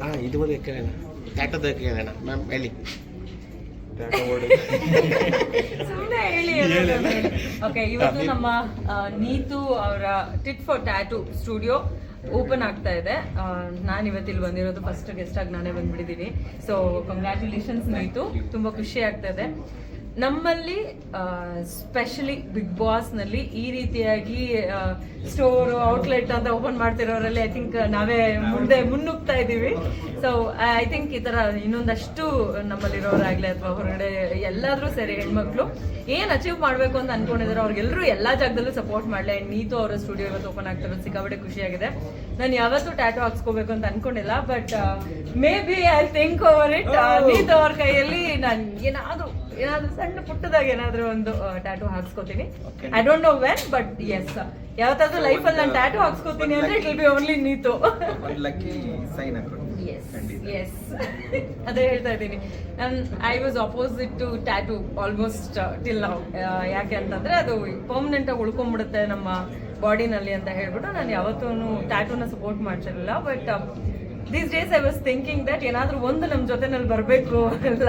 ಹಾಂ ಇದುವರೆಗೆ ಕೇಳೋಣ. ಟ್ಯಾಟೋದ ಕೇಳೋಣ. ಮ್ಯಾಮ್ ಹೇಳಿ. ಓಕೆ ಇವತ್ತು ನಮ್ಮ ನೀತು ಅವರ tit for tattoo studio open ಆಗ್ತಾ ಇದೆ. ನಾನು ಇವತ್ತಿಲ್ಲಿ ಬಂದಿರೋದು ಫಸ್ಟ್ ಗೆಸ್ಟ್ ಆಗಿ ನಾನೇ ಬಂದ್ಬಿಟ್ಟಿದ್ದೀನಿ. So congratulations Neetu. ತುಂಬ ಖುಷಿ ಆಗ್ತಾ ಇದೆ. ನಮ್ಮಲ್ಲಿ ಸ್ಪೆಷಲಿ ಬಿಗ್ ಬಾಸ್ನಲ್ಲಿ ಈ ರೀತಿಯಾಗಿ ಸ್ಟೋರ್ ಔಟ್ಲೆಟ್ ಅಂತ ಓಪನ್ ಮಾಡ್ತಿರೋರಲ್ಲಿ ಐ ಥಿಂಕ್ ನಾವೇ ಮುಂದೆ ಮುನ್ನುಗ್ತಾ ಇದ್ದೀವಿ. ಸೊ ಐ ಥಿಂಕ್ ಈ ಥರ ಇನ್ನೊಂದಷ್ಟು ನಮ್ಮಲ್ಲಿರೋರಾಗಲಿ ಅಥವಾ ಹೊರಗಡೆ ಎಲ್ಲಾದರೂ ಸರಿ ಹೆಣ್ಮಕ್ಳು ಏನು ಅಚೀವ್ ಮಾಡಬೇಕು ಅಂತ ಅನ್ಕೊಂಡಿದ್ರು ಅವ್ರಿಗೆಲ್ಲರೂ ಎಲ್ಲ ಜಾಗದಲ್ಲೂ ಸಪೋರ್ಟ್ ಮಾಡಲಿ. ನೀತು ಅವರ ಸ್ಟುಡಿಯೋ ಇವತ್ತು ಓಪನ್ ಆಗ್ತಿರೋದು ಸಿಕ್ಕಾಪಟ್ಟೆ ಖುಷಿಯಾಗಿದೆ. ನಾನು ಯಾವತ್ತೂ ಟ್ಯಾಟೋ ಹಾಕ್ಸ್ಕೋಬೇಕು ಅಂತ ಅನ್ಕೊಂಡಿಲ್ಲ but may be I think over it Neetu ಅವ್ರ ಕೈಯಲ್ಲಿ ನಾನು ಏನಾದರೂ ಏನಾದ್ರು ಸಣ್ಣ ಪುಟ್ಟದಾಗ ಏನಾದ್ರು ಒಂದು tattoo ಹಾಕ್ಸ್ಕೊತೀನಿ. I don't know when but yes ಯಾವತ್ತಾದ್ರೂ ಅಲ್ಲಿ ನಾನು ಟ್ಯಾಟೂ ಹಾಕ್ಸ್ಕೊತೀನಿ ಅಂದ್ರೆ it will be only Neetu. Lucky sign yes ಅದೇ ಹೇಳ್ತಾ ಇದ್ದೀನಿ. ನಾನು I was opposite to tattoo almost till ನಾವು ಯಾಕೆ ಅಂತಂದ್ರೆ ಅದು ಪರ್ಮನೆಂಟ್ ಆಗಿ ಉಳ್ಕೊಂಡ್ಬಿಡುತ್ತೆ ನಮ್ಮ ಬಾಡಿನಲ್ಲಿ ಅಂತ ಹೇಳ್ಬಿಟ್ಟು ನಾನು ಯಾವತ್ತೂ ಟ್ಯಾಟೂನ ಸಪೋರ್ಟ್ ಮಾಡ್ತಿರಲಿಲ್ಲ but these days I was thinking that ಏನಾದರೂ ಒಂದು ನಮ್ಮ ಜೊತೆನಲ್ಲಿ ಬರಬೇಕು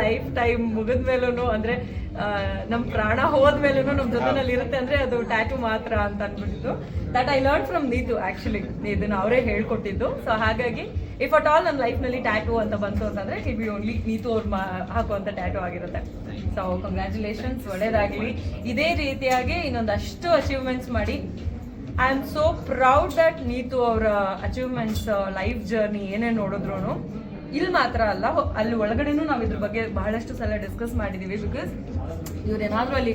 ಲೈಫ್ ಟೈಮ್ ಮುಗಿದ ಮೇಲೂ ಅಂದರೆ ನಮ್ಮ ಪ್ರಾಣ ಹೋದ್ಮೇಲೂ ನಮ್ಮ ಜೊತೆನಲ್ಲಿ ಇರುತ್ತೆ ಅಂದರೆ ಅದು ಟ್ಯಾಟೂ ಮಾತ್ರ ಅಂತ ಅಂದ್ಬಿಟ್ಟಿತ್ತು that I learn from Neetu actually ಇದನ್ನು ಅವರೇ ಹೇಳ್ಕೊಟ್ಟಿದ್ದು. ಸೊ ಹಾಗಾಗಿ ಇಫ್ ಅಟ್ ಆಲ್ ನನ್ನ ಲೈಫ್ನಲ್ಲಿ ಟ್ಯಾಟೂ ಅಂತ ಬಂತು ಅಂತಂದರೆ ಇಟ್ ಬಿ ಓನ್ಲಿ ನೀತು ಅವ್ರು ಮಾ ಹಾಕುವಂಥ ಟ್ಯಾಟೂ ಆಗಿರುತ್ತೆ. ಸೊ ಕಂಗ್ರ್ಯಾಚುಲೇಷನ್ಸ್ ಒಳ್ಳೇದಾಗಲಿ. ಇದೇ ರೀತಿಯಾಗಿ ಇನ್ನೊಂದಷ್ಟು ಅಚೀವ್ಮೆಂಟ್ಸ್ ಮಾಡಿ. I am so proud that Neetu ಅವರ ಅಚೀವ್ಮೆಂಟ್ಸ್ ಲೈಫ್ ಜರ್ನಿ ಏನೇ ನೋಡಿದ್ರು ಇಲ್ಲಿ ಮಾತ್ರ ಅಲ್ಲ ಅಲ್ಲಿ ಒಳಗಡೆನೂ ನಾವು ಇದ್ರ ಬಗ್ಗೆ ಬಹಳಷ್ಟು ಸಲ ಡಿಸ್ಕಸ್ ಮಾಡಿದೀವಿ ಬಿಕಾಸ್ ಇವ್ರೇನಾದ್ರೂ ಅಲ್ಲಿ